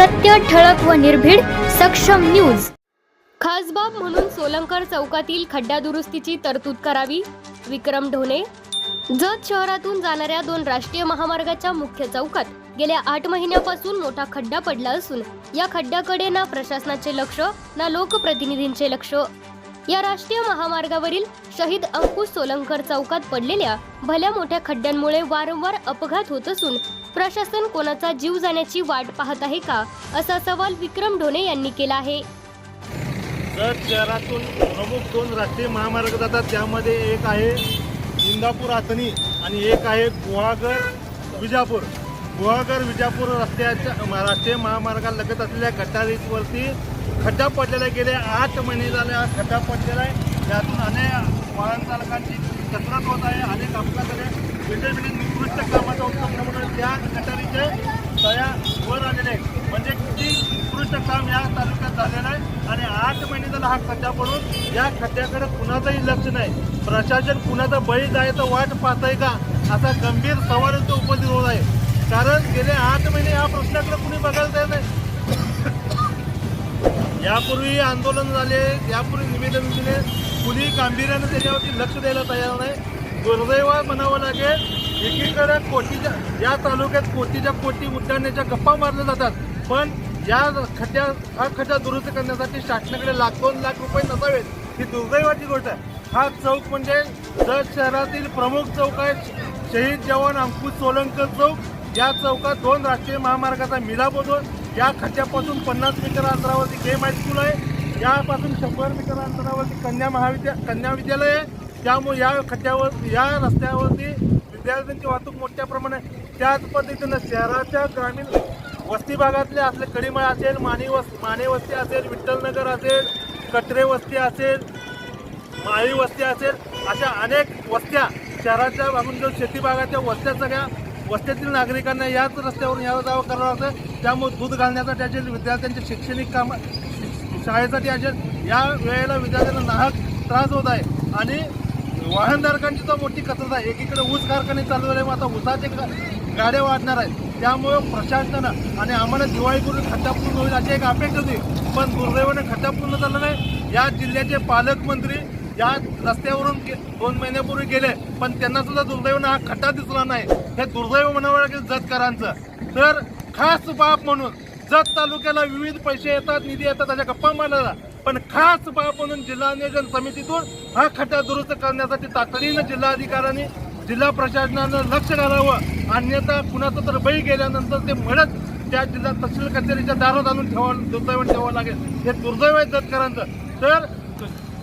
सत्य ठळक व निर्भीड सक्षम न्यूज. खासबाब म्हणून सोलंकर चौकातील खड्डा दुरुस्तीची तरतूद करावी विक्रम ढोणे. जत शहरातून जाणाऱ्या दोन राष्ट्रीय महामार्गाच्या मुख्य चौकात गेल्या आठ महिन्यापासून मोठा खड्डा पडला असून या खड्ड्याकडे ना प्रशासनाचे लक्ष ना लोकप्रतिनिधींचे लक्ष. या राष्ट्रीय महामार्गावरील शहीद अंकुश सोलंकर चौकात पडलेल्या भल्या मोठ्या खड्ड्यांमुळे वारंवार अपघात होत असून प्रशासन कोणाचा जीव जाण्याची वाट पाहत आहे का असा सवाल विक्रम ढोणे यांनी केला आहे. जर शहरातून प्रमुख दोन राष्ट्रीय महामार्ग जातात त्यामध्ये एक आहे इंदापूर आथणी आणि एक आहे गुहागर विजापूर. गुहागर विजापूर रस्त्याच्या राष्ट्रीय महामार्गात लगत असलेल्या गटारीवरती खड्डा पडलेला गेले आठ महिने झाले हा खड्डा पडलेला आहे. त्यातून अनेक वाहन चालकांची कसरत होत आहे. अनेक अपघात झाले. विशेष म्हणजे निकृष्ट कामाचा उत्तम त्या गटारीचे तया वर आलेले आहेत. म्हणजे किती उत्कृष्ट काम या तालुक्यात झालेलं आहे आणि आठ महिने झाला हा खड्डा पडून या खड्ड्याकडे कुणाचंही लक्ष नाही. प्रशासन कुणाचा बळी जायचं वाट पाहत आहे का? असा गंभीर सवाल तो उपस्थित होत आहे. कारण गेले आठ महिने या प्रश्नाकडे कुणी बघायला तयार नाही. यापूर्वी आंदोलन झाले यापूर्वी निवेदन दिले. कुणी गांभीर्यानं त्याच्यावरती लक्ष द्यायला तयार नाही. दुर्दैव म्हणावं लागेल एकीकडे कोटीच्या या तालुक्यात कोटीच्या कोटी उड्डाण्याच्या गप्पा मारल्या जातात. पण या खड्ड्या हा खड्डा दुरुस्त करण्यासाठी शासनाकडे लाख दोन लाख रुपये नसावेत. ही दुर्दैवाची गोष्ट आहे. हा चौक म्हणजे जत शहरातील प्रमुख चौक आहे. शहीद जवान अंकुश सोलंकर चौक. या चौकात दोन राष्ट्रीय महामार्गाचा मिलाप होतो या खड्ड्यापासून पन्नास मीटर अंतरावरती गेम हायस्कूल आहे. यापासून शंभर मीटर अंतरावरती कन्या महाविद्या कन्या विद्यालय आहे. त्यामुळे या खड्ड्यावर या रस्त्यावरती विद्यार्थ्यांची वाहतूक मोठ्या प्रमाणात त्याच पद्धतीनं शहराच्या ग्रामीण वस्ती भागातले आपले कडिमळ असेल माने वस माने वस्ती असेल विठ्ठलनगर असेल कटरे वस्ती असेल माळी वस्ती असेल अशा अनेक वस्त्या शहराच्या भागून जो शेती भागाच्या वस्त्या सगळ्या वस्त्यातील नागरिकांना याच रस्त्यावरून यावं जावं करावं लागतं त्यामुळे दूध घालण्यासाठी असेल विद्यार्थ्यांच्या शैक्षणिक काम शाळेसाठी असेल या वेळेला विद्यार्थ्यांना नाहक त्रास होत आहे. आणि वाहनधारकांची तर मोठी कसरत आहे. एकीकडे ऊस कारखाने चालू झाले मग आता ऊसाचे गाड्या वाढणार आहेत. त्यामुळे प्रशासनानं आणि आम्हाला दिवाळी करून खड्डा पूर्ण होईल अशी एक अपेक्षा होती. पण दुर्दैवाने खड्डा पूर्ण झाला नाही. या जिल्ह्याचे पालकमंत्री या रस्त्यावरून दोन महिन्यापूर्वी गेले पण त्यांना सुद्धा दुर्दैवानं हा खड्डा दिसला नाही. हे दुर्दैव म्हणावं लागेल जतकरांचं. तर खास बाब म्हणून जत तालुक्याला विविध पैसे येतात निधी येतात त्याच्या गप्पा मारला पण खास बाब म्हणून जिल्हा नियोजन समितीतून हा खड्डा दुरुस्त करण्यासाठी तातडीनं जिल्हाधिकाऱ्यांनी जिल्हा प्रशासनानं लक्ष घालावं. अन्यथा कुणाचं तर बळी गेल्यानंतर ते म्हणत त्या जिल्हा तहसील कचेरीच्या दारात आणून ठेवा दुर्दैव ठेवावं लागेल. हे दुर्दैव आहे जतकरांचं तर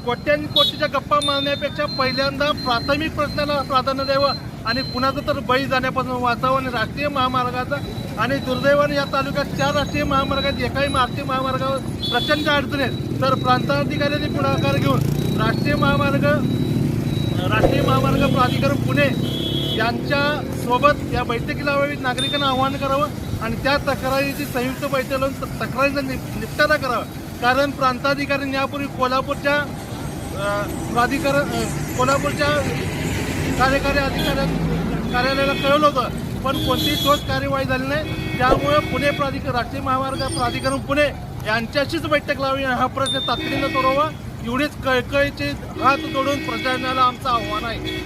कोट्यांनी कोटीच्या गप्पा मारण्यापेक्षा पहिल्यांदा प्राथमिक प्रश्नाला प्राधान्य द्यावं. आणि कुणाचं तर बळी जाण्यापासून वाचावं आणि राष्ट्रीय महामार्गाचा आणि दुर्दैवाने या तालुक्यात चार राष्ट्रीय महामार्गात एकाही राष्ट्रीय महामार्गावर प्रचंड अडचणी आहेत. तर प्रांताधिकाऱ्यांनी पुढाकार घेऊन राष्ट्रीय महामार्ग राष्ट्रीय महामार्ग प्राधिकरण पुणे यांच्या सोबत या बैठकीला वेळी नागरिकांना आवाहन करावं आणि त्या तक्रारीची संयुक्त बैठक लावून तक्रारीचा निप- निपटारा करावा. कारण प्रांताधिकाऱ्यांनी यापूर्वी कोल्हापूरच्या प्राधिकरण कोल्हापूरच्या कार्यकारी अधिकाऱ्या कार्यालयाला कळवलं होतं. पण कोणतीही ठोस कार्यवाही झाली नाही. त्यामुळे पुणे प्राधिकरण राष्ट्रीय महामार्ग प्राधिकरण पुणे यांच्याशीच बैठक लावी हा प्रश्न तातडीनं सोडवा. एवढीच कळकळीचे हात जोडून प्रशासनाला आमचं आव्हान आहे.